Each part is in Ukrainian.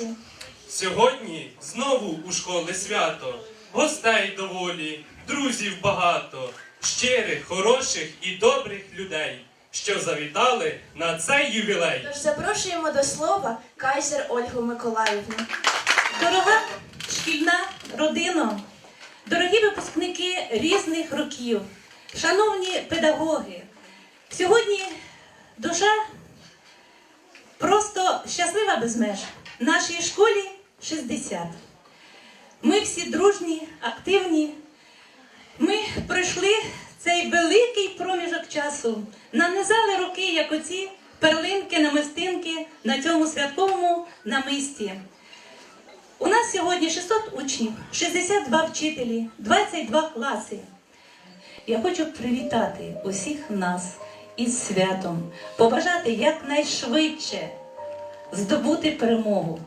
гості. Сьогодні знову у школи свято, гостей доволі, друзів багато, щирих, хороших і добрих людей, що завітали на цей ювілей. Тож запрошуємо до слова кайзер Ольгу Миколаївну. Дорога шкільна родина, дорогі випускники різних років, шановні педагоги, сьогодні душа просто щаслива без меж. Нашій школі 60. Ми всі дружні, активні. Ми пройшли цей великий проміжок часу, нанизали роки, як оці перлинки, намистинки на цьому святковому намисті. У нас сьогодні 600 учнів, 62 вчителі, 22 класи. Я хочу привітати усіх нас із святом, побажати якнайшвидше здобути перемогу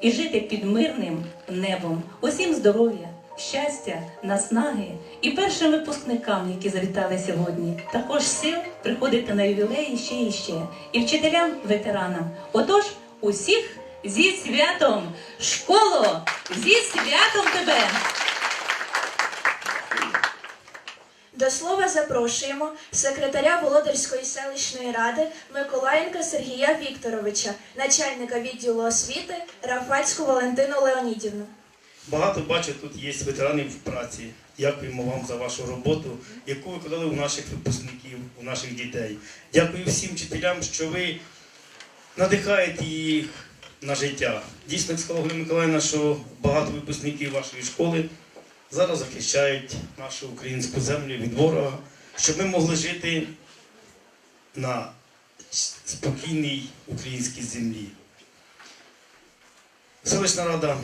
і жити під мирним небом. Усім здоров'я, щастя, наснаги і першим випускникам, які завітали сьогодні, також сил приходити на ювілеї ще і ще, і вчителям, ветеранам. Отож, усіх зі святом, школо, зі святом тебе! До слова запрошуємо секретаря Володарської селищної ради Миколаєнка Сергія Вікторовича, начальника відділу освіти Рафальську Валентину Леонідівну. Багато бачу, тут є ветеранів праці. Дякуємо вам за вашу роботу, яку ви викладали у наших випускників, у наших дітей. Дякую всім вчителям, що ви надихаєте їх на життя. Дійсно, як сказала Миколаївна, що багато випускників вашої школи зараз захищають нашу українську землю від ворога, щоб ми могли жити на спокійній українській землі. Селищна рада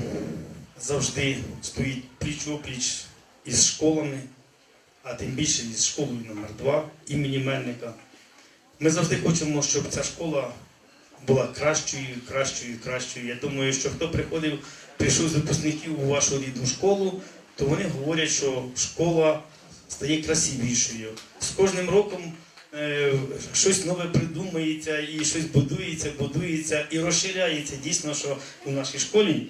завжди стоїть пліч-опліч із школами, а тим більше із школою номер 2 імені Мельника. Ми завжди хочемо, щоб ця школа була кращою, кращою, кращою. Я думаю, що хто приходив, прийшов з випускників у вашу рідну школу, то вони говорять, що школа стає красивішою. З кожним роком е, щось нове придумується і щось будується, будується і розширяється. Дійсно, що у нашій школі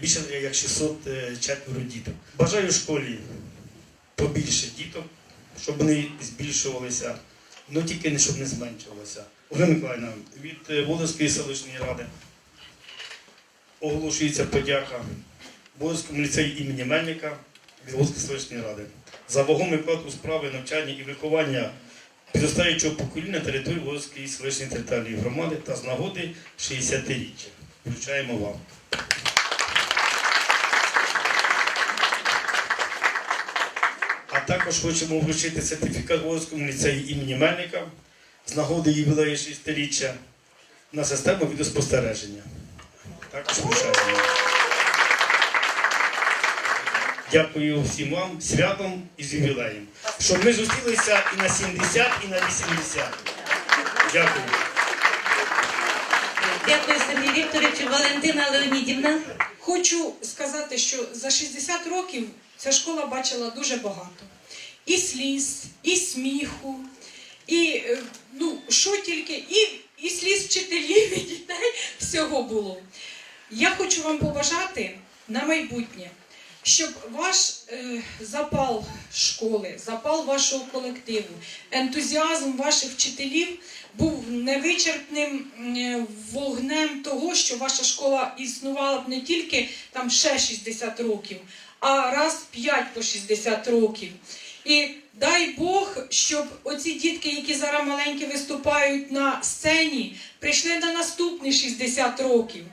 більше як 600 е, четверо діток. Бажаю школі побільше діток, щоб вони збільшувалися, ну тільки не щоб не зменшувалося. Олена Миколаївна, від е, селищної ради оголошується подяка Володарському ліцею імені Мельника від Володарської селищної ради за вагомий вклад у справи навчання і виховання підростаючого покоління території Володарської селищної територіальної громади та з нагоди 60-річчя. Вручаємо вам. А також хочемо вручити сертифікат Володарському ліцеї імені Мельника з нагоди ювілею 6-річчя на систему відеоспостереження. Також вручаємо. Дякую всім вам святом і з ювілеєм. Щоб ми зустрілися і на 70, і на 80. Дякую. Дякую, Сергій Вікторовичу, Валентина Леонідівна. Хочу сказати, що за 60 років ця школа бачила дуже багато. І сліз, і сміху, і е, ну, що тільки, і, і сліз вчителів, і дітей, всього було. Я хочу вам побажати на майбутнє, щоб ваш е, запал школи, запал вашого колективу, ентузіазм ваших вчителів був невичерпним е, вогнем того, що ваша школа існувала б не тільки там ще 60 років, а раз 5 по 60 років. І дай Бог, щоб оці дітки, які зараз маленькі виступають на сцені, прийшли на наступні 60 років.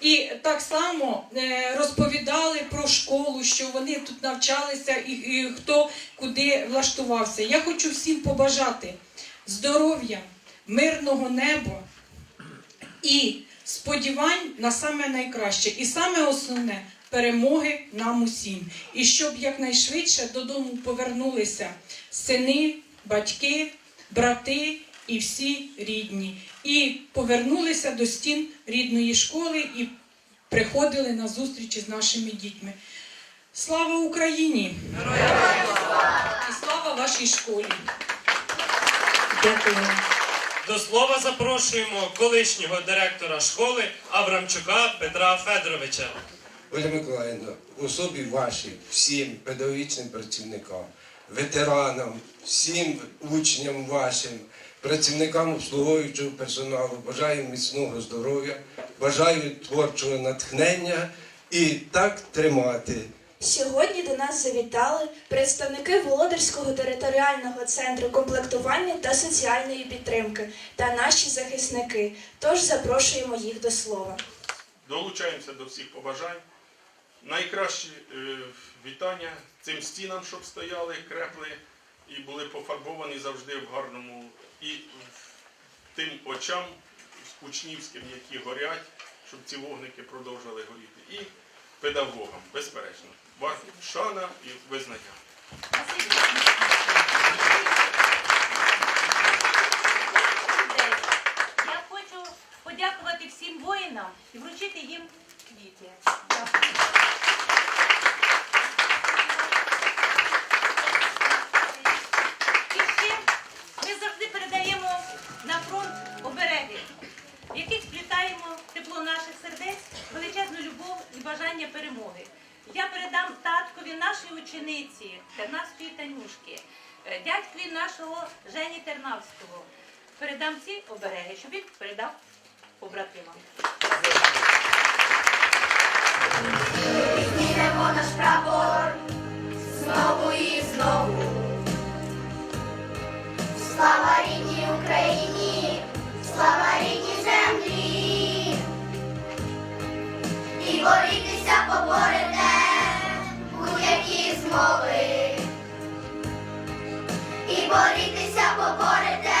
І так само е, розповідали про школу, що вони тут навчалися і, і хто куди влаштувався. Я хочу всім побажати здоров'я, мирного неба і сподівань на саме найкраще. І саме основне перемоги нам усім. І щоб якнайшвидше додому повернулися сини, батьки, брати і всі рідні. І повернулися до стін рідної школи і приходили на зустрічі з нашими дітьми. Слава Україні! І слава вашій школі! Дякую. До слова запрошуємо колишнього директора школи Аврамчука Петра Федоровича. Оля Миколаївна, особі вашій, всім педагогічним працівникам, ветеранам, всім учням вашим, працівникам обслуговуючого персоналу, бажаю міцного здоров'я, бажаю творчого натхнення і так тримати. Сьогодні до нас завітали представники Володарського територіального центру комплектування та соціальної підтримки та наші захисники. Тож запрошуємо їх до слова. Долучаємося до всіх побажань. Найкращі е, вітання цим стінам, щоб стояли, крепли і були пофарбовані завжди в гарному і тим очам учнівським, які горять, щоб ці вогники продовжували горіти. І педагогам, безперечно, шана і визнання. Я хочу подякувати всім воїнам і вручити їм квіти. Жені Передам ці обереги, щоб він передав побратимам. Піднімемо наш прапор знову і знову. Слава рідній Україні, слава рідній землі. І борітися поборете будь-які змови. І борітися поборете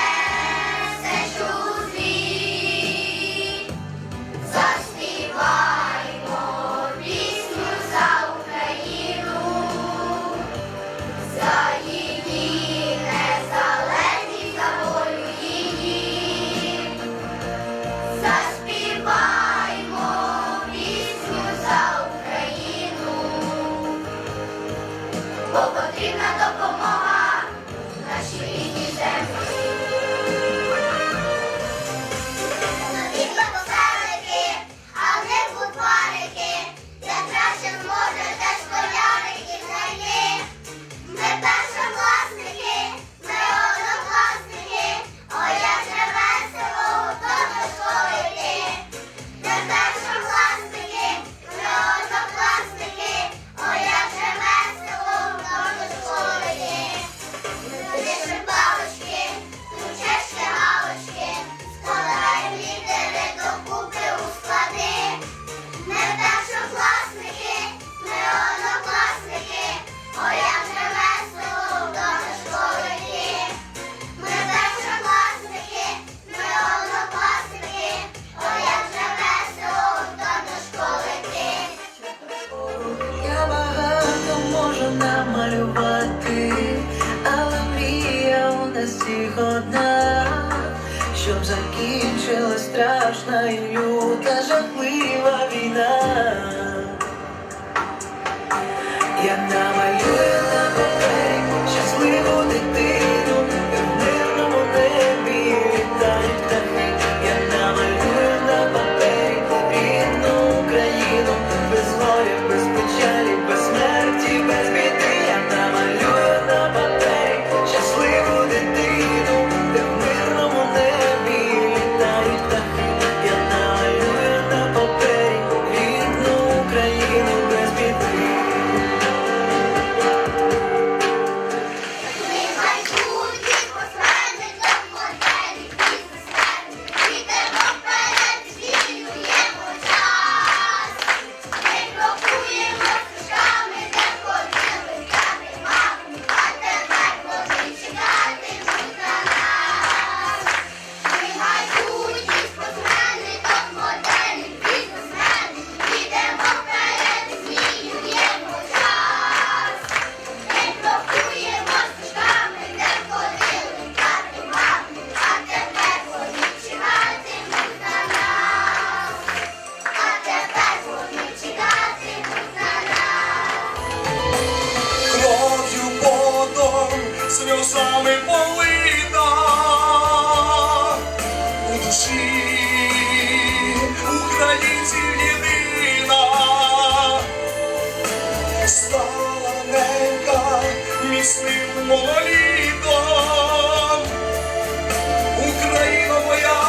намалювати, але мрія у нас всіх одна, щоб закінчилась страшна і люта жахлива війна. Я намалюю сльозами полита у душі. Українців єдина, стала ненька міцним монолітом, Україна моя,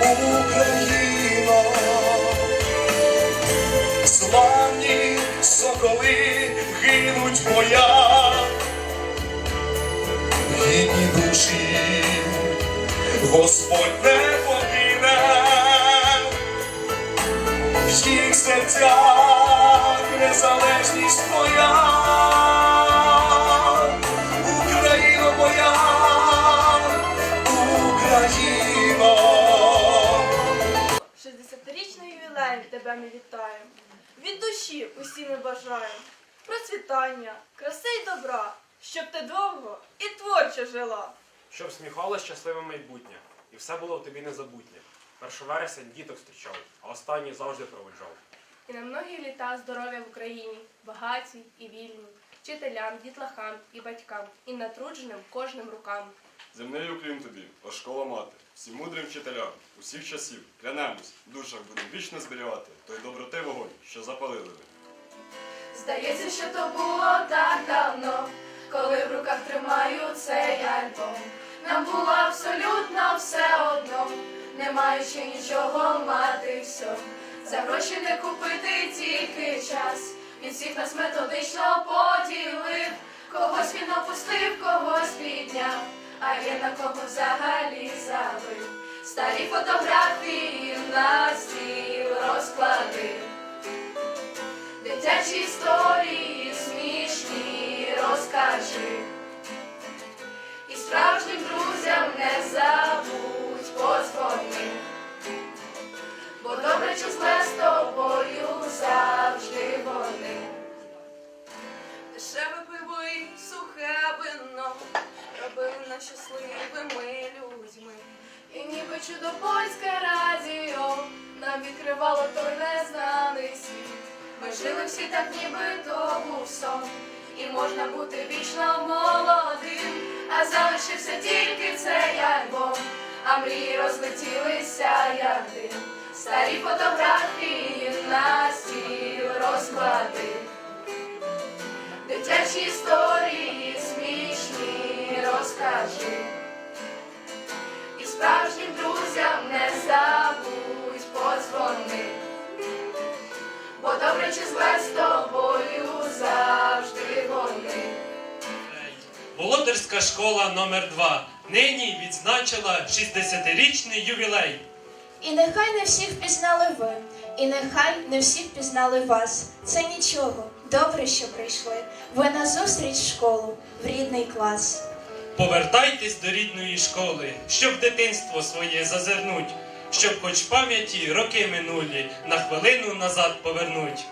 Україна, славні соколи гинуть моя гідні душі, Господь не покине, в їх серцях незалежність твоя. Україно моя, Україно. 60-річний ювілей тебе ми вітаємо. Від душі усі ми бажаємо. Процвітання, краси й добра, щоб ти довго і творче жила. Щоб сміхалось щасливе майбутнє, і все було в тобі незабутнє. Перший вересень діток зустрічав, а останній завжди проводжав. І на многі літа здоров'я в Україні, багаті і вільні, вчителям, дітлахам і батькам, і натрудженим кожним рукам. Земний уклін тобі, о школа мати, всім мудрим вчителям, усіх часів, клянемось, в душах будемо вічно зберігати той доброти вогонь, що запалили ви. Здається, що то було так давно, коли в руках тримаю цей альбом. Нам було абсолютно все одно, не маючи нічого мати все. За гроші не купити тільки час. Він всіх нас методично поділив. Когось він опустив, когось підняв, а є на кого взагалі забив. Старі фотографії на стіл розкладив. Дитячі історії розкажи. І справжнім друзям не забудь подзвони. Бо добре чи зле з тобою завжди вони. Дешеве пиво і сухе вино робили нас щасливими людьми. І ніби чудо польське радіо нам відкривало той незнаний світ. Ми жили всі так, ніби то був сон, і можна бути вічно молодим, а залишився тільки цей альбом, а мрії розлетілися, як дим. Старі фотографії на стіл розклади, дитячі історії смішні розкажи. І справжнім друзям не забудь подзвони. Бо добре чи зле з тобою завжди вони. Володарська школа номер 2 нині відзначила 60-річний ювілей. І нехай не всіх впізнали ви, і нехай не всі впізнали вас. Це нічого. Добре, що прийшли. Ви на зустріч в школу, в рідний клас. Повертайтесь до рідної школи, щоб дитинство своє зазирнуть, щоб хоч пам'яті роки минулі на хвилину назад повернуть.